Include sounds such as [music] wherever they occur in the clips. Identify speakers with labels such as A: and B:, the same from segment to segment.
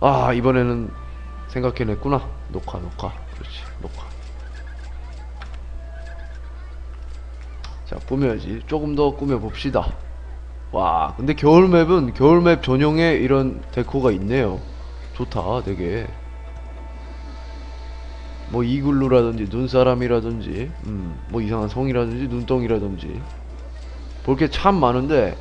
A: 아 이번에는 생각해냈구나. 녹화 녹화. 그렇지 녹화. 자 꾸며야지. 조금 더 꾸며봅시다. 와 근데 겨울맵은 겨울맵 전용의 이런 데코가 있네요. 좋다 되게. 뭐 이글루라든지 눈사람이라든지 음, 뭐 이상한 성이라든지 눈덩이라든지. 볼 게 참 많은데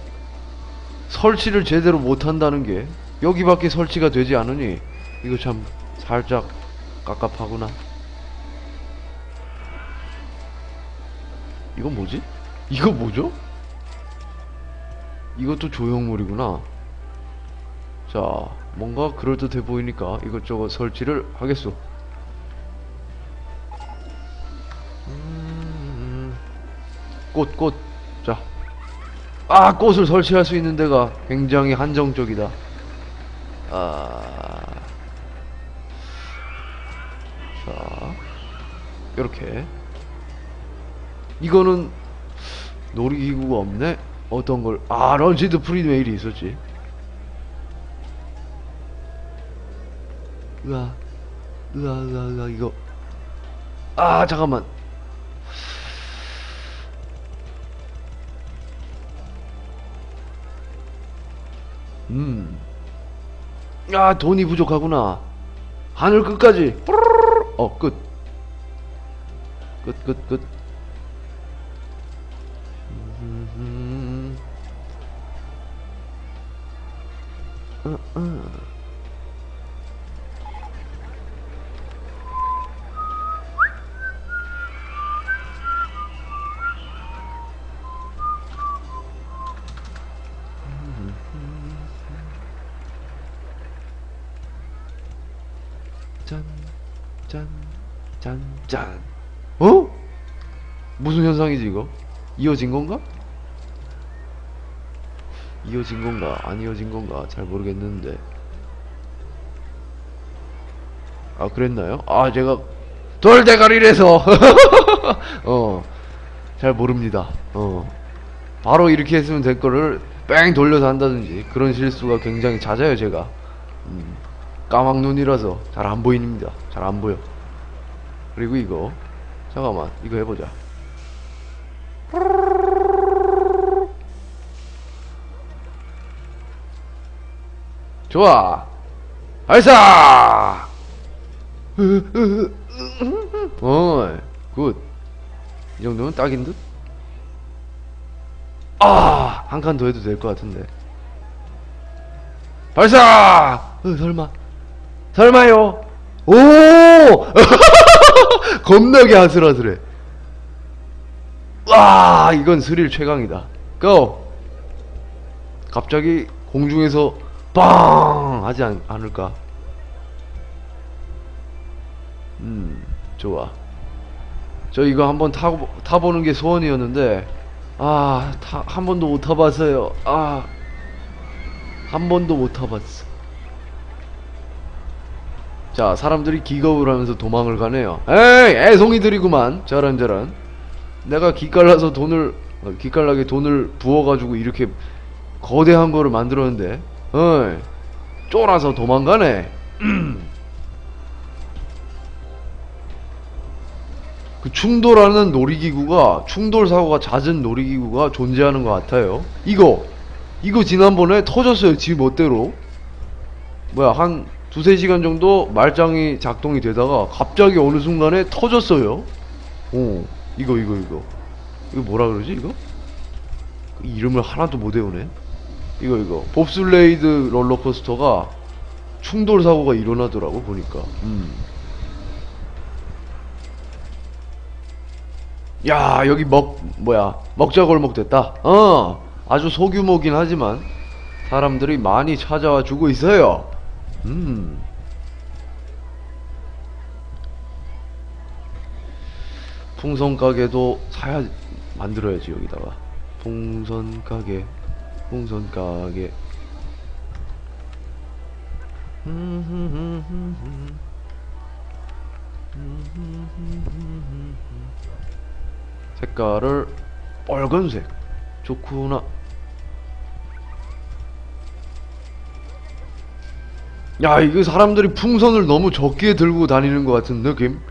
A: 설치를 제대로 못한다는 게 여기밖에 설치가 되지 않으니 이거 참 살짝 깝깝하구나 이건 뭐지? 이거 뭐죠? 이것도 조형물이구나 자 뭔가 그럴듯해 보이니까 이것저것 설치를 하겠소 음, 꽃, 꽃. 자. 아, 꽃을 설치할 수 있는 데가 굉장히 한정적이다. 아. 자. 이렇게. 이거는 놀이기구가 없네? 어떤 걸. 아, 런치드 프리메일이 있었지. 으아. 으아, 으아, 으아, 이거. 아, 잠깐만. 음. 아, 돈이 부족하구나. 하늘 끝까지. 뿌르르르. 어, 끝. 끝, 끝, 끝. 음. 어, 어. 이어진 건가? 이어진 건가? 안 이어진 건가? 잘 모르겠는데. 아, 그랬나요? 아, 제가 돌대가리래서 [laughs] 어, 잘 모릅니다. 어, 바로 이렇게 했으면 될 거를 뺑 돌려서 한다든지 그런 실수가 굉장히 잦아요, 제가. 음. 까막 눈이라서 잘 안 보입니다. 잘 안 보여. 그리고 이거 잠깐만 이거 해보자. 좋아. 발사. 어, 굿. 이 정도면 딱인 듯. 아, 한 칸 더 해도 될 것 같은데. 발사! 어, 설마. 설마요? 오! [laughs] 겁나게 아슬아슬해. 와, 이건 스릴 최강이다. 고! 갑자기 공중에서 빵! 하지 않, 않을까? 음, 좋아. 저 이거 한번 타고, 타보는 게 소원이었는데, 아, 타, 한 번도 못 타봤어요. 아, 한 번도 못 타봤어. 자, 사람들이 기겁을 하면서 도망을 가네요. 에이, 애송이들이구만. 저런 저런. 내가 기깔나서 돈을 어, 기깔나게 돈을 부어가지고 이렇게 거대한 거를 만들었는데, 어이, 쫄아서 도망가네. [clears throat] 그 충돌하는 놀이기구가 충돌 사고가 잦은 놀이기구가 존재하는 것 같아요. 이거 이거 지난번에 터졌어요. 지 멋대로. 뭐야 한 두세 시간 정도 말짱이 작동이 되다가 갑자기 어느 순간에 터졌어요. 어 이거 이거 이거 이거 뭐라 그러지 이거? 그 이름을 하나도 못 외우네. 이거 이거 봅슬레이드 롤러코스터가 충돌 사고가 일어나더라고 보니까. 음. 야 여기 먹 뭐야 먹자골목 됐다 어 아주 소규모긴 하지만 사람들이 많이 찾아와 주고 있어요 음 풍선 가게도 사야 만들어야지 여기다가. 풍선 가게 풍선 가게. 색깔을 빨간색. 좋구나. 야, 이거 사람들이 풍선을 너무 적게 들고 다니는 것 같은 느낌?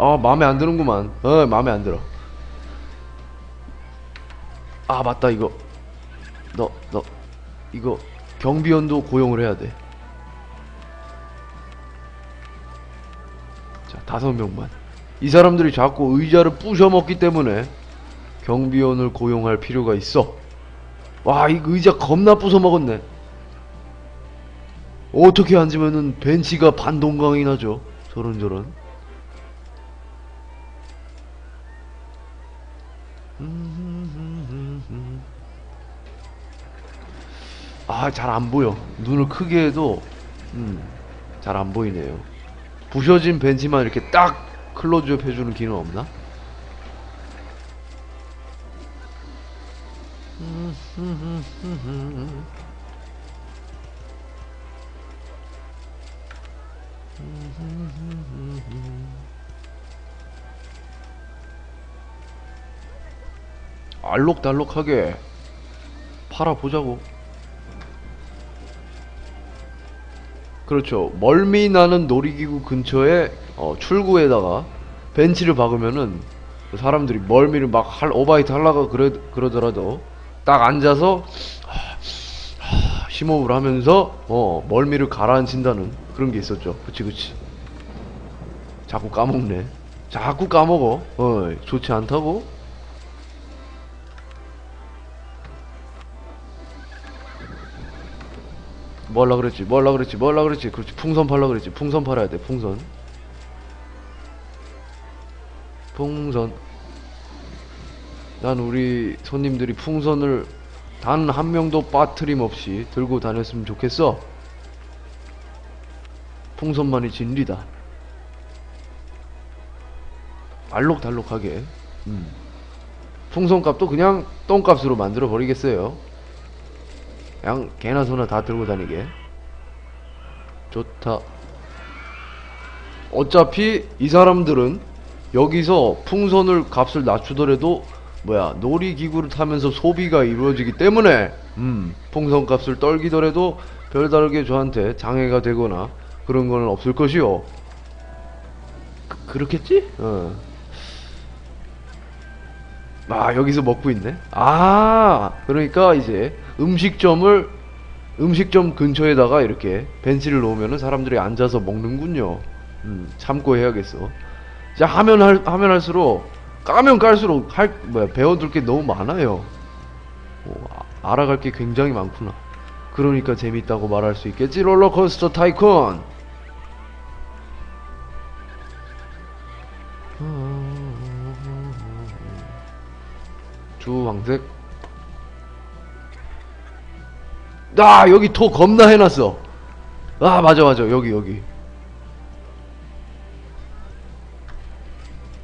A: 아, 마음에 안 드는구만. 어, 마음에 안 들어. 아, 맞다, 이거. 너, 너, 이거, 경비원도 고용을 해야 돼. 자, 다섯 명만. 이 사람들이 자꾸 의자를 부셔먹기 때문에 경비원을 고용할 필요가 있어. 와, 이 의자 겁나 부숴먹었네. 어떻게 앉으면은 벤치가 반동강이 나죠? 저런저런. 아, 잘 안 보여. 눈을 크게 해도, 음, 잘 안 보이네요. 부셔진 벤치만 이렇게 딱 클로즈업 해주는 기능 없나? 알록달록하게 팔아보자고. 그렇죠. 멀미 나는 놀이기구 근처에 어, 출구에다가 벤치를 박으면은 사람들이 멀미를 막 할 오바이트 하려고 그래 그러더라도 딱 앉아서 하, 하, 심호흡을 하면서 어 멀미를 가라앉힌다는 그런 게 있었죠. 그치 그치. 자꾸 까먹네. 자꾸 까먹어. 어 좋지 않다고. 뭘라 그랬지? 뭘라 그랬지? 뭘라 그랬지? 그렇지. 풍선 팔라 그랬지. 풍선 팔아야 돼. 풍선. 풍선. 난 우리 손님들이 풍선을 단 한 명도 빠트림 없이 들고 다녔으면 좋겠어. 풍선만이 진리다. 알록달록하게. 음. 풍선값도 그냥 똥값으로 만들어 버리겠어요. 그냥 개나 소나 다 들고 다니게. 좋다. 어차피 이 사람들은 여기서 풍선을 값을 낮추더라도 뭐야 놀이기구를 타면서 소비가 이루어지기 때문에 음. 풍선 값을 떨기더라도 별다르게 저한테 장애가 되거나 그런 거는 없을 것이요 그, 그렇겠지? 어. 아 여기서 먹고 있네. 아. 그러니까 이제 음식점을 음식점 근처에다가 이렇게 벤치를 놓으면은 사람들이 앉아서 먹는군요. 음 참고해야겠어. 자 하면 할 하면 할수록 까면 깔수록 할 뭐야 배워둘 게 너무 많아요. 어, 아- 알아갈 게 굉장히 많구나. 그러니까 재밌다고 말할 수 있겠지 롤러코스터 타이쿤 주황색 아 여기 토 겁나 해놨어. 아 맞아 맞아. 여기 여기.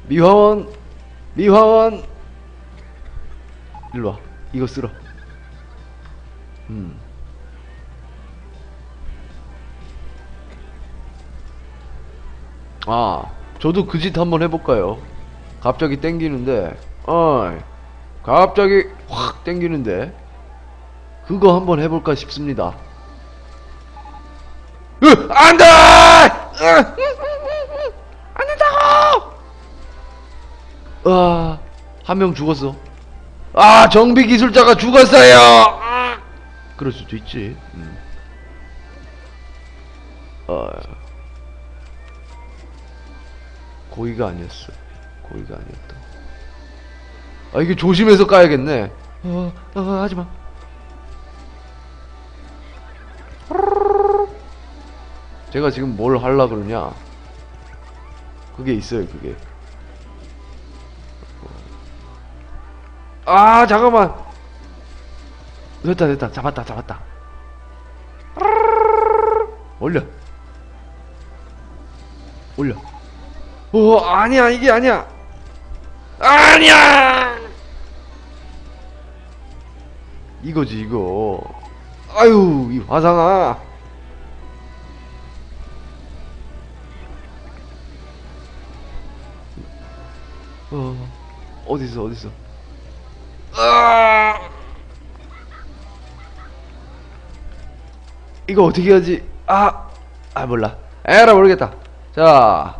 A: 미화원 미화원. 일로와. 이거 쓸어. 음. 아, 저도 그 짓 한번 해볼까요? 갑자기 땡기는데, 어이, 갑자기 확 땡기는데, 그거 한번 해볼까 싶습니다. 으, 안 돼! 으, 안 된다고! 아, 한 명 죽었어. 아, 정비 기술자가 죽었어요! 아. 그럴 수도 있지. 음. 어, 고의가 아니었어. 고의가 아니었다. 아, 이게 조심해서 까야겠네. 어, 어, 하지 마. 제가 지금 뭘 하려 그러냐? 그게 있어요, 그게. 아, 잠깐만. 됐다, 됐다. 잡았다, 잡았다. 올려. 올려. 오, 아니야, 이게 아니야. 아니야! 이거지, 이거. 아유, 이 화상아. 어딨어, 어딨어. 아! 이거 어떻게 하지? 아, 아 몰라. 에라 모르겠다. 자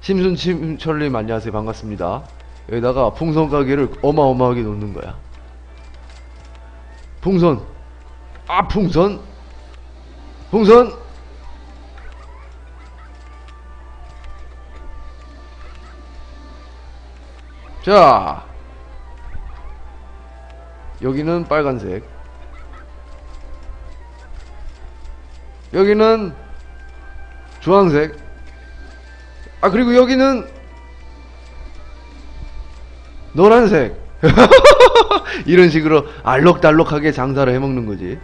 A: 심순 침철님 안녕하세요. 반갑습니다. 여기다가 풍선 가게를 어마어마하게 놓는 거야. 풍선. 아 풍선? 풍선 자 여기는 빨간색. 여기는 주황색. 아 그리고 여기는 노란색. [laughs] 이런 식으로 알록달록하게 장사를 해먹는 거지.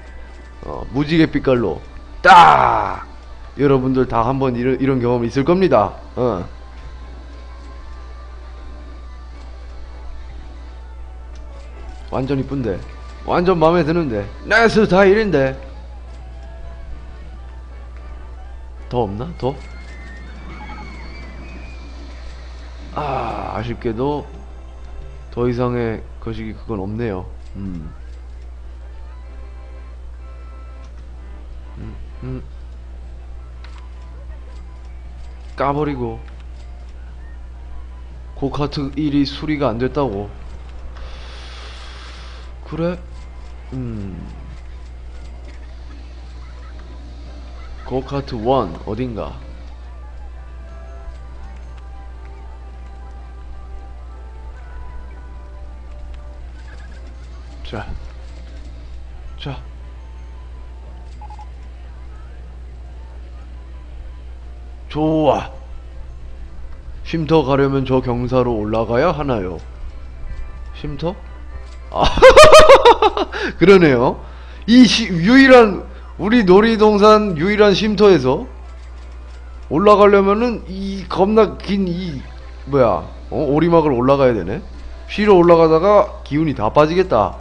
A: 어, 무지개 빛깔로 딱! 여러분들 다 한번 이런, 이런 경험 있을 겁니다. 어. 완전 이쁜데 완전 마음에 드는데 내 스타일인데 더 없나? 더? 아 아쉽게도 더 이상의 거시기 그건 없네요 음. 음, 음. 까버리고 고카트 1이 수리가 안 됐다고 그래? 음. 고카트 1 어딘가? 자. 자. 좋아. 쉼터 가려면 저 경사로 올라가야 하나요? 쉼터? 아, [laughs] 그러네요. 이 시- 유일한 우리 놀이동산 유일한 쉼터에서 올라가려면은 이 겁나 긴 이 뭐야 어? 오리막을 올라가야 되네. 쉬러 올라가다가 기운이 다 빠지겠다.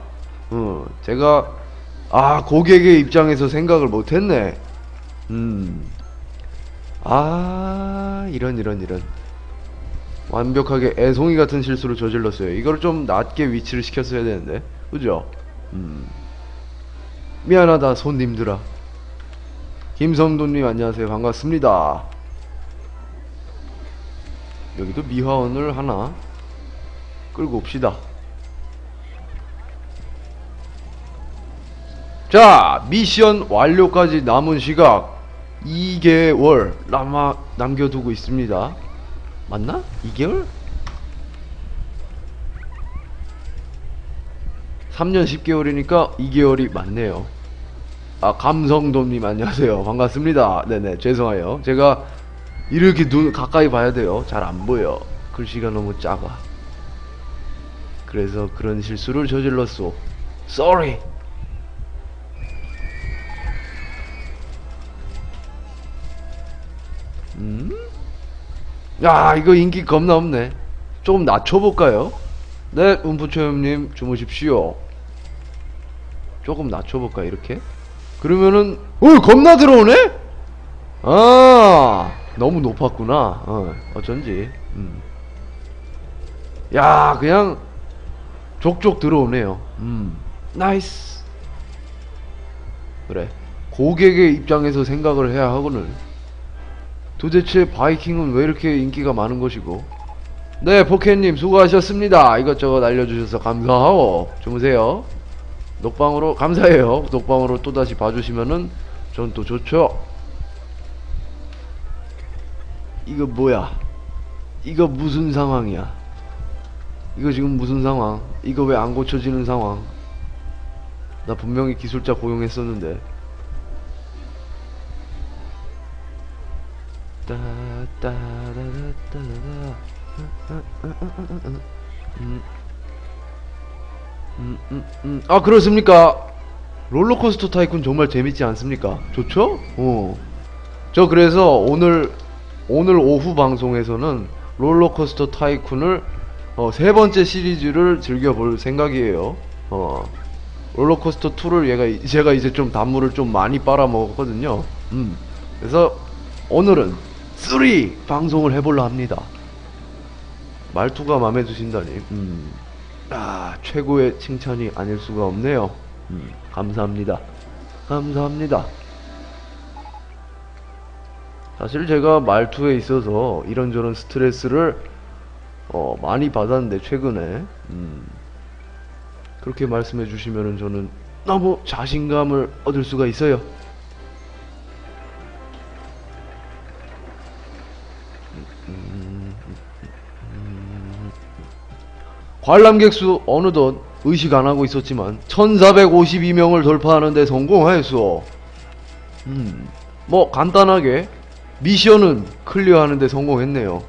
A: 어, 제가 아 고객의 입장에서 생각을 못했네. 음, 아 이런 이런 이런 완벽하게 애송이 같은 실수를 저질렀어요. 이걸 좀 낮게 위치를 시켰어야 되는데, 그죠? 음. 미안하다 손님들아. 김성돈님 안녕하세요 반갑습니다. 여기도 미화원을 하나 끌고 옵시다. 자 미션 완료까지 남은 시각 2개월 남아 남겨두고 있습니다. 맞나? 2개월? 3년 10개월이니까 2개월이 맞네요. 아, 감성돔님 안녕하세요. 반갑습니다. 네네, 죄송해요. 제가 이렇게 눈 가까이 봐야 돼요. 잘 안 보여. 글씨가 너무 작아. 그래서 그런 실수를 저질렀소. Sorry. 야, 이거 인기 겁나 없네. 조금 낮춰볼까요? 네, 음부초염님 주무십시오. 조금 낮춰볼까, 이렇게? 그러면은, 어, 겁나 들어오네? 아, 너무 높았구나. 어, 어쩐지. 음. 야, 그냥, 족족 들어오네요. 음, 나이스. 그래. 고객의 입장에서 생각을 해야 하거늘. 도대체 바이킹은 왜 이렇게 인기가 많은 것이고? 네 포켓님 수고하셨습니다. 이것저것 알려주셔서 감사하고 주무세요. 녹방으로 감사해요. 녹방으로 또다시 봐주시면은 전 또 좋죠. 이거 뭐야? 이거 무슨 상황이야? 이거 지금 무슨 상황? 이거 왜 안 고쳐지는 상황? 나 분명히 기술자 고용했었는데 음. 아 그렇습니까? 롤러코스터 타이쿤 정말 재밌지 않습니까? 좋죠? 어. 저 그래서 오늘 오늘 오후 방송에서는 롤러코스터 타이쿤을 어, 세 번째 시리즈를 즐겨볼 생각이에요. 어. 롤러코스터 2를 얘가 이- 제가 이제 좀 단물을 좀 많이 빨아먹었거든요. 음. 그래서 오늘은 3 방송을 해볼라 합니다. 말투가 마음에 드신다니. 음. 아, 최고의 칭찬이 아닐 수가 없네요. 음, 감사합니다. 감사합니다. 사실 제가 말투에 있어서 이런저런 스트레스를 어, 많이 받았는데 최근에 음, 그렇게 말씀해 주시면은 저는 너무 자신감을 얻을 수가 있어요. 관람객 수 어느덧 의식 안 하고 있었지만 1452명을 돌파하는데 성공하였어. 음, 뭐 간단하게 미션은 클리어하는데 성공했네요.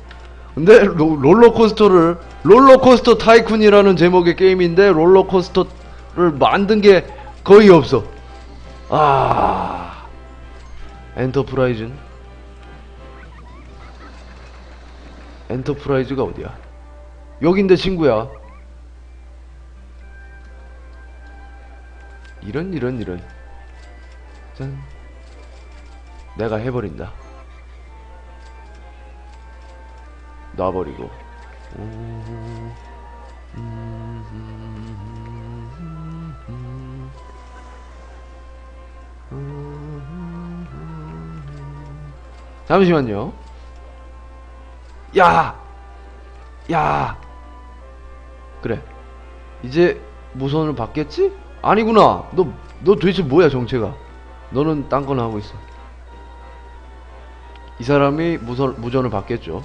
A: 근데 로- 롤러코스터를 롤러코스터 타이쿤이라는 제목의 게임인데 롤러코스터를 만든 게 거의 없어. 아, 엔터프라이즈는 엔터프라이즈가 어디야? 여긴데 친구야. 이런 이런 이런. 짠. 내가 해버린다. 놔버리고. 잠시만요. 야! 야! 그래. 이제 무선을 받겠지? 아니구나. 너, 너 도대체 뭐야, 정체가? 너는 딴 거나 하고 있어. 이 사람이 무선, 무전을 받겠죠.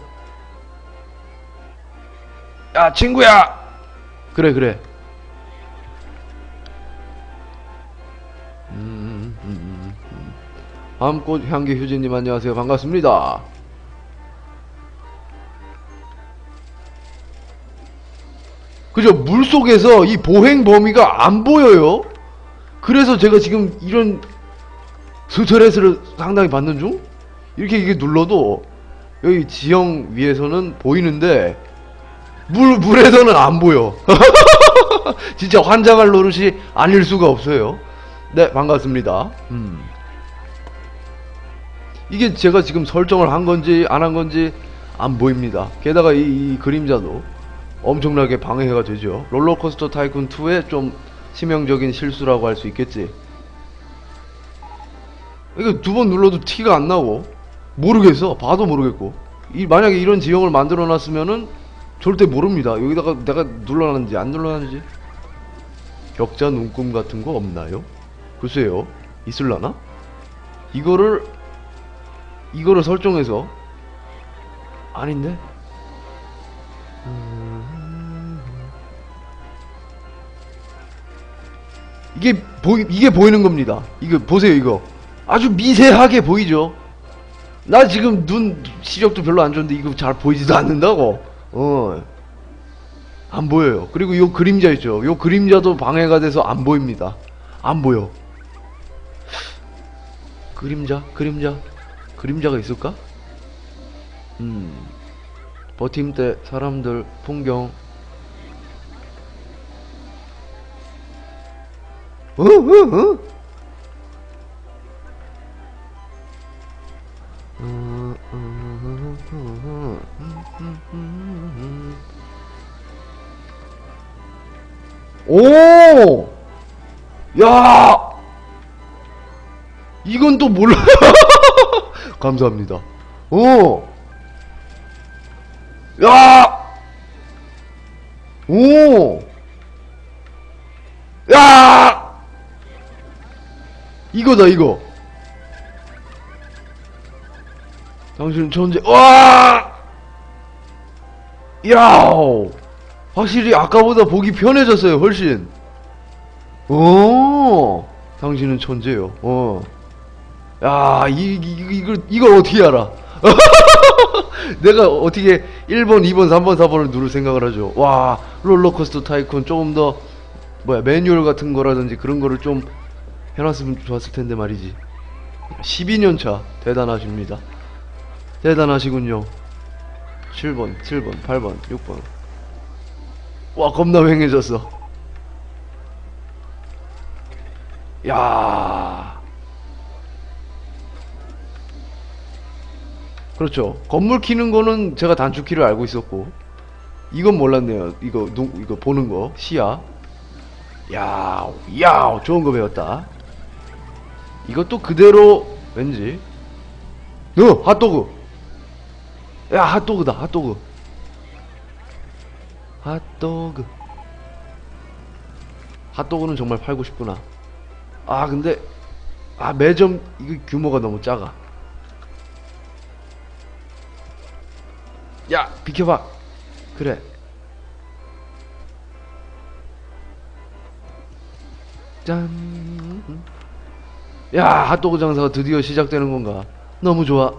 A: 야, 친구야! 그래, 그래. 음, 음, 음, 음. 밤꽃 향기 휴진님 안녕하세요. 반갑습니다. 그죠? 물 속에서 이 보행 범위가 안 보여요. 그래서 제가 지금 이런 스트레스를 상당히 받는 중? 이렇게 이게 눌러도 여기 지형 위에서는 보이는데 물, 물에서는 안 보여. [laughs] 진짜 환장할 노릇이 아닐 수가 없어요. 네, 반갑습니다. 음. 이게 제가 지금 설정을 한 건지 안 한 건지 안 보입니다. 게다가 이, 이 그림자도 엄청나게 방해가 되죠. 롤러코스터 타이쿤 2의 좀 치명적인 실수라고 할 수 있겠지. 이거 두 번 눌러도 티가 안 나고 모르겠어. 봐도 모르겠고. 이 만약에 이런 지형을 만들어 놨으면은 절대 모릅니다. 여기다가 내가 눌러놨는지 안 눌러놨는지. 격자 눈금 같은 거 없나요? 글쎄요. 있을라나? 이거를 이거를 설정해서 아닌데? 이게 보이 이게 보이는 겁니다. 이거 보세요 이거 아주 미세하게 보이죠. 나 지금 눈 시력도 별로 안 좋은데 이거 잘 보이지도 않는다고. 어. 안 보여요. 그리고 요 그림자 있죠. 요 그림자도 방해가 돼서 안 보입니다. 안 보여. 그림자, 그림자, 그림자가 있을까? 음. 버팀 때 사람들, 풍경. 어, 어, 어? 음, 음, 음, 음, 음, 음, 음. 오! 야! 이건 또 몰라. 감사합니다. 오! 야! 오! 이거다, 이거. 당신 천재, 와! 야우! 확실히 아까보다 보기 편해졌어요, 훨씬. 오! 당신은 천재요, 어. 야, 이, 이, 이걸, 이걸 어떻게 알아? [laughs] 내가 어떻게 1번, 2번, 3번, 4번을 누를 생각을 하죠. 와, 롤러코스터 타이쿤 조금 더, 뭐야, 매뉴얼 같은 거라든지 그런 거를 좀 해놨으면 좋았을 텐데 말이지. 12년 차, 대단하십니다. 대단하시군요. 7번, 7번, 8번, 6번. 와, 겁나 횡해졌어. 야 그렇죠. 건물 키는 거는 제가 단축키를 알고 있었고, 이건 몰랐네요. 이거, 눈, 이거 보는 거, 시야. 야, 야, 좋은 거 배웠다. 이것도 그대로 왠지? 너 핫도그. 야 핫도그다 핫도그. 핫도그. 핫도그는 정말 팔고 싶구나. 아 근데 아 매점 이거 규모가 너무 작아. 야 비켜봐. 그래. 짠. 야, 핫도그 장사가 드디어 시작되는 건가? 너무 좋아.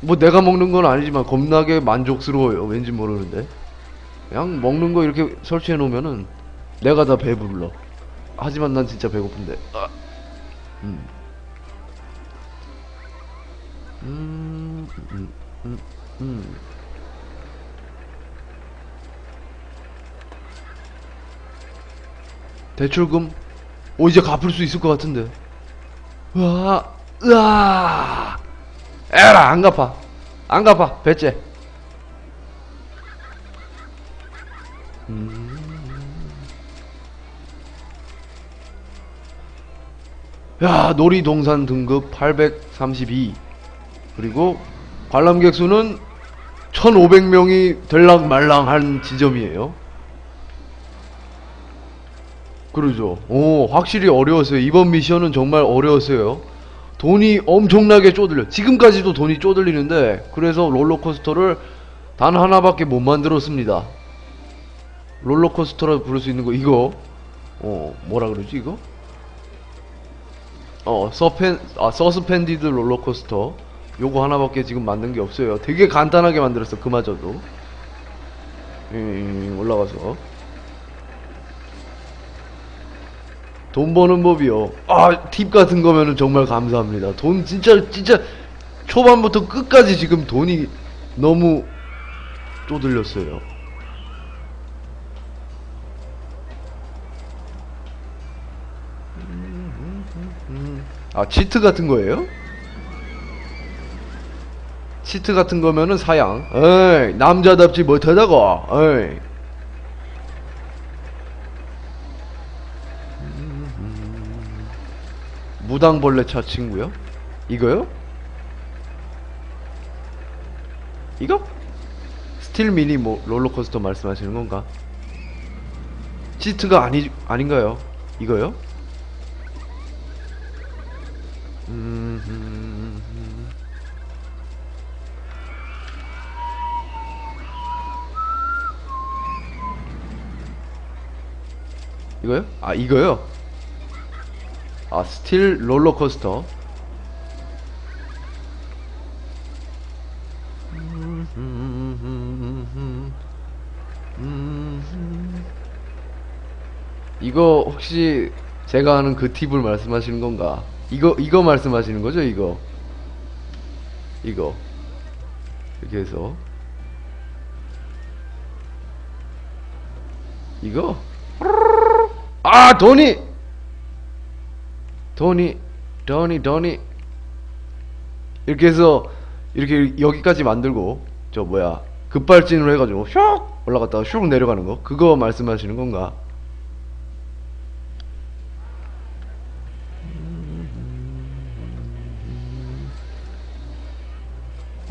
A: 뭐 내가 먹는 건 아니지만 겁나게 만족스러워요. 왠지 모르는데. 그냥 먹는 거 이렇게 설치해 놓으면은 내가 다 배불러. 하지만 난 진짜 배고픈데. 아. 음. 음, 음, 음, 음. 대출금? 오 이제 갚을 수 있을 것 같은데 으아 으아. 에라 안 갚아. 안 갚아 배째. 음. 야 놀이동산 등급 832 그리고 관람객 수는 1500명이 들락말랑 한 지점이에요 그러죠. 오, 확실히 어려웠어요. 이번 미션은 정말 어려웠어요. 돈이 엄청나게 쪼들려. 지금까지도 돈이 쪼들리는데, 그래서 롤러코스터를 단 하나밖에 못 만들었습니다. 롤러코스터라 부를 수 있는 거, 이거. 어, 뭐라 그러지, 이거? 어, 서펜, 아, 서스펜디드 롤러코스터. 요거 하나밖에 지금 만든 게 없어요. 되게 간단하게 만들었어, 그마저도. 음, 올라가서. 돈 버는 법이요. 아, 팁 같은 거면은 정말 감사합니다. 돈 진짜, 진짜, 초반부터 끝까지 지금 돈이 너무 쪼들렸어요. 아, 치트 같은 거예요? 치트 같은 거면은 사양. 에이, 남자답지 못하다고. 에이. 무당벌레차 친구요? 이거요? 이거? 스틸 미니 뭐 롤러코스터 말씀하시는 건가? 시트가 아니 아닌가요? 이거요? 음, 음, 음. 이거요? 아 이거요? 아 스틸 롤러코스터. 이거 혹시 제가 아는 그 팁을 말씀하시는 건가? 이거 이거 말씀하시는 거죠? 이거? 이거. 이렇게 해서. 이거? 아 돈이 돈이 돈이 돈이 이렇게 해서 이렇게 여기까지 만들고 저 뭐야 급발진으로 해가지고 슉 올라갔다가 슉 내려가는 거 그거 말씀하시는 건가?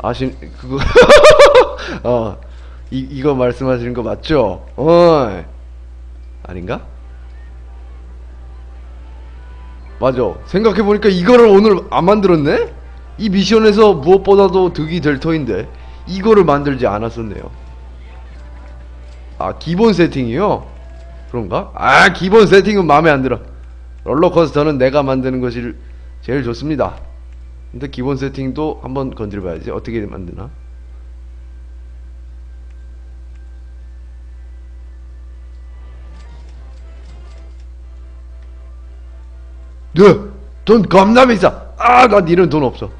A: 아신 그거 [laughs] 어 이, 이거 말씀하시는 거 맞죠? 어 아닌가? 맞아. 생각해보니까 이거를 오늘 안 만들었네? 이 미션에서 무엇보다도 득이 될 터인데 이거를 만들지 않았었네요. 아 기본 세팅이요? 그런가? 아 기본 세팅은 마음에 안 들어. 롤러코스터는 내가 만드는 것이 제일 좋습니다. 근데 기본 세팅도 한번 건드려봐야지. 어떻게 만드나? 너, 돈 겁나 비싸. 아, 난 이런 돈 없어.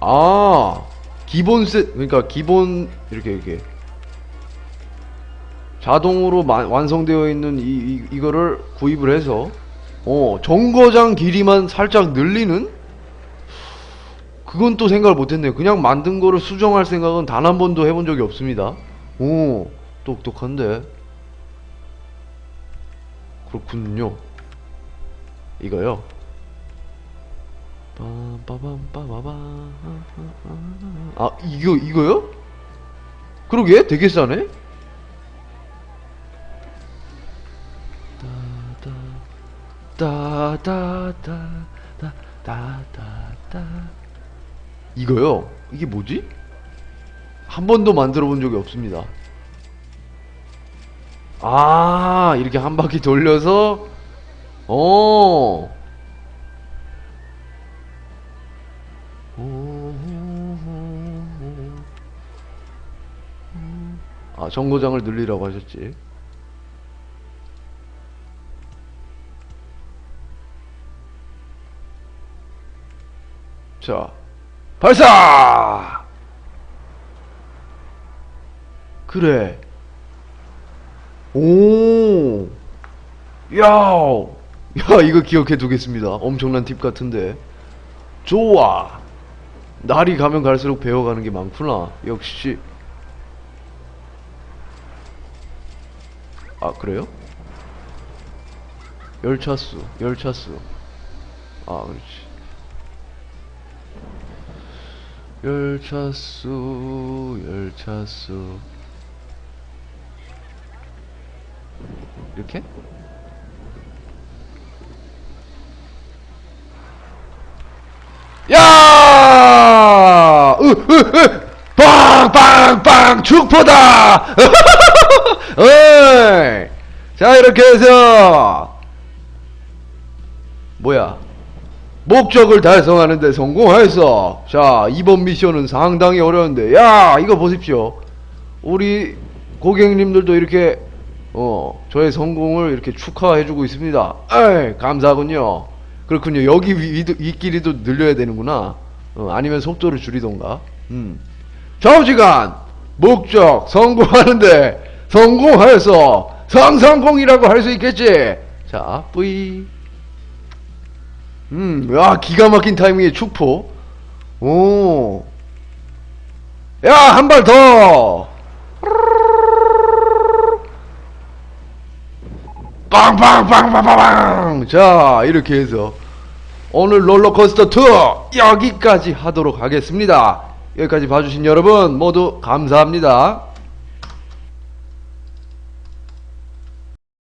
A: 아, 기본 세, 그러니까 기본, 이렇게, 이렇게. 자동으로 마, 완성되어 있는 이, 이, 이거를 구입을 해서, 어, 정거장 길이만 살짝 늘리는? 그건 또 생각을 못했네요. 그냥 만든 거를 수정할 생각은 단 한 번도 해본 적이 없습니다. 오, 똑똑한데. 그렇군요. 이거요. 아, 이거, 이거요? 그러게, 되게 싸네? 따다다. 이거요? 이게 뭐지? 한 번도 만들어 본 적이 없습니다. 아, 이렇게 한 바퀴 돌려서, 어. 아, 정거장을 늘리라고 하셨지. 자, 발사! 그래. 오. 야. [laughs] 야, 이거 기억해 두겠습니다. 엄청난 팁 같은데. 좋아. 날이 가면 갈수록 배워가는 게 많구나. 역시. 아, 그래요? 열차수, 열차수. 아, 그렇지. 열차수, 열차수. 이렇게? 야! 으, 으, 으! 빵, 빵, 빵! 축포다! [laughs] 어이! 자, 이렇게 해서, 뭐야? 목적을 달성하는데 성공했어. 자, 이번 미션은 상당히 어려운데, 야, 이거 보십시오. 우리 고객님들도 이렇게, 어, 저의 성공을 이렇게 축하해주고 있습니다. 에이, 감사하군요. 그렇군요. 여기 위, 위, 윗길이도 늘려야 되는구나. 어, 아니면 속도를 줄이던가. 음. 좌우지간, 목적, 성공하는데, 성공해서, 성성공이라고 할 수 있겠지. 자, 뿌이. 음, 야, 기가 막힌 타이밍의 축포. 오. 야, 한 발 더! 빵빵빵빵빵! 자, 이렇게 해서 오늘 롤러코스터 투어 여기까지 하도록 하겠습니다. 여기까지 봐주신 여러분 모두 감사합니다.